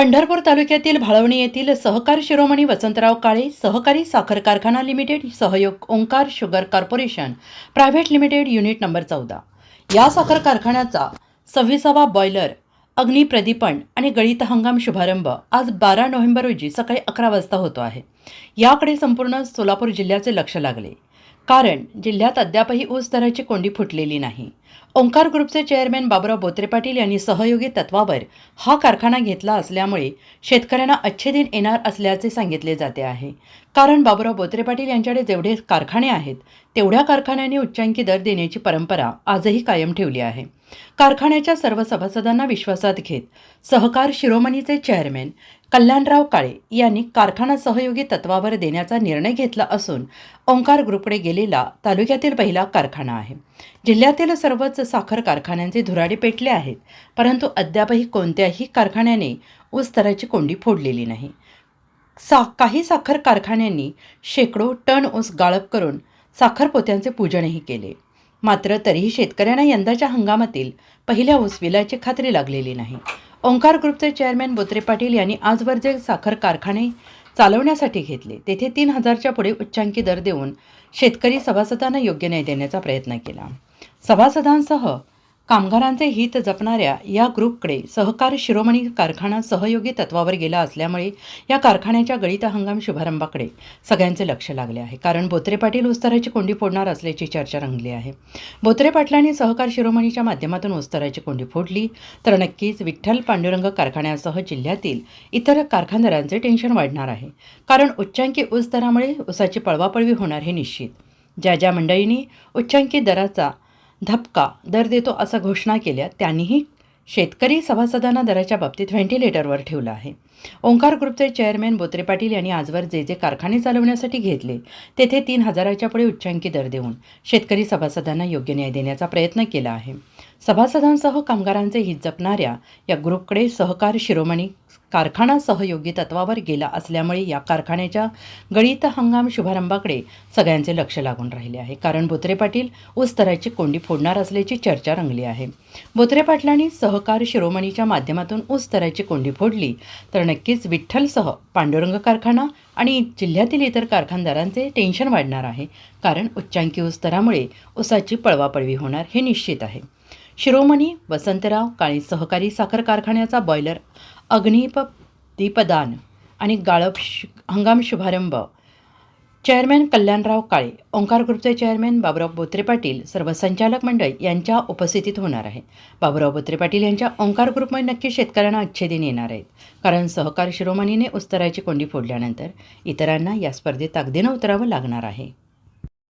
पंढरपूर तालुक्यातील भाळवणी येथील सहकार शिरोमणी वसंतराव काळे सहकारी साखर कारखाना लिमिटेड सहयोग Omkar sugar corporation private limited unit number चौदा. या साखर कारखान्याचा सव्वीसावा बॉयलर अग्निप्रदीपण आणि गळीत हंगाम शुभारंभ आज बारा नोव्हेंबर रोजी सकाळी अकरा वाजता होतो आहे. याकडे संपूर्ण सोलापूर जिल्ह्याचे लक्ष लागले. कारण जिल्ह्यात अद्यापही ऊस दराची कोंडी फुटलेली नाही. ओंकार ग्रुपचे चेअरमॅन बाबुराव बोत्रे पाटील यांनी सहयोगी तत्वावर हा कारखाना घेतला असल्यामुळे शेतकऱ्यांना अच्छे दिन येणार असल्याचे सांगितले जाते आहे. कारण बाबुराव बोत्रे पाटील यांच्याकडे जेवढे कारखाने आहेत तेवढ्या कारखान्यांनी उच्चांकी दर देण्याची परंपरा आजही कायम ठेवली आहे. कारखान्याच्या सर्व सभासदांना विश्वासात घेत सहकार शिरोमणीचे चेअरमॅन कल्याणराव काळे यांनी कारखाना सहयोगी तत्वावर देण्याचा निर्णय घेतला असून ओंकार ग्रुपकडे गेलेला तालुक्यातील पहिला कारखाना आहे. जिल्ह्यातील सर्वच साखर कारखान्यांचे धुराडे पेटले आहेत परंतु अद्यापही कोणत्याही कारखान्याने ऊस दराची कोंडी फोडलेली नाही. सा काही साखर कारखान्यांनी शेकडो टन ऊस गाळप करून साखर पोत्यांचे पूजनही केले. मात्र तरीही शेतकऱ्यांना यंदाच्या हंगामातील पहिल्या ऊस विलाची खात्री लागलेली नाही. ओंकार ग्रुपचे चेअरमॅन बोत्रे पाटील यांनी आजवर जे साखर कारखाने चालवण्यासाठी घेतले तेथे तीन हजारच्या पुढे उच्चांकी दर देऊन शेतकरी सभासदांना योग्य न्याय देण्याचा प्रयत्न केला. सभासदांसह कामगारांचे हित जपणाऱ्या या ग्रुपकडे सहकार शिरोमणी कारखाना सहयोगी तत्वावर गेला असल्यामुळे या कारखान्याच्या गळीत हंगाम शुभारंभाकडे सगळ्यांचे लक्ष लागले आहे. कारण बोत्रे पाटील उस्तराची कोंडी फोडणार असल्याची चर्चा रंगली आहे. बोत्रे पाटलांनी सहकार शिरोमणीच्या माध्यमातून उस्तराची कोंडी फोडली तर नक्कीच विठ्ठल पांडुरंग कारखान्यासह जिल्ह्यातील इतर कारखानदारांचे टेन्शन वाढणार आहे. कारण उच्चांकी ऊस दरामुळे ऊसाची पळवापळवी होणार हे निश्चित. ज्या ज्या मंडळींनी उच्चांकी दराचा धपका दर देतो असं घोषणा केल्या त्यांनीही शेतकरी सभासदांना दराच्या बाबतीत व्हेंटिलेटरवर ठेवलं आहे. ओंकार ग्रुपचे चेअरमॅन बोत्रे पाटील यांनी आजवर जे जे कारखाने चालवण्यासाठी घेतले तेथे तीन हजाराच्या पुढे उच्चांकी दर देऊन शेतकरी सभासदांना योग्य न्याय देण्याचा प्रयत्न केला आहे. सभासदांसह कामगारांचे हित जपणाऱ्या या ग्रुपकडे सहकार शिरोमणी कारखाना सहयोगी तत्वावर गेला असल्यामुळे या कारखान्याच्या गळीत हंगाम शुभारंभाकडे सगळ्यांचे लक्ष लागून राहिले आहे. कारण बोत्रे पाटील ऊसतराची कोंडी फोडणार असल्याची चर्चा रंगली आहे. बोत्रे पाटलांनी सहकार शिरोमणीच्या माध्यमातून ऊसतराची कोंडी फोडली तर नक्कीच विठ्ठलसह पांडुरंग कारखाना आणि जिल्ह्यातील इतर कारखानदारांचे टेन्शन वाढणार आहे. कारण उच्चांकी ऊसतरामुळे ऊसाची पळवापळवी होणार हे निश्चित आहे. शिरोमणी वसंतराव काळे सहकारी साखर कारखान्याचा बॉयलर अग्निप दीपदान आणि गाळप शु हंगाम शुभारंभ. चेअरमॅन कल्याणराव काळे ओंकार ग्रुपचे चेअरमॅन बाबुराव बोत्रे पाटील सर्व संचालक मंडळ यांच्या उपस्थितीत होणार आहे. बाबुराव बोत्रे पाटील यांच्या ओंकार ग्रुपमध्ये नक्की शेतकऱ्यांना अच्छेदिन येणार आहेत. कारण सहकार शिरोमणीने उस्तराची कोंडी फोडल्यानंतर इतरांना या स्पर्धेत ताकदीनं उतरावं लागणार आहे.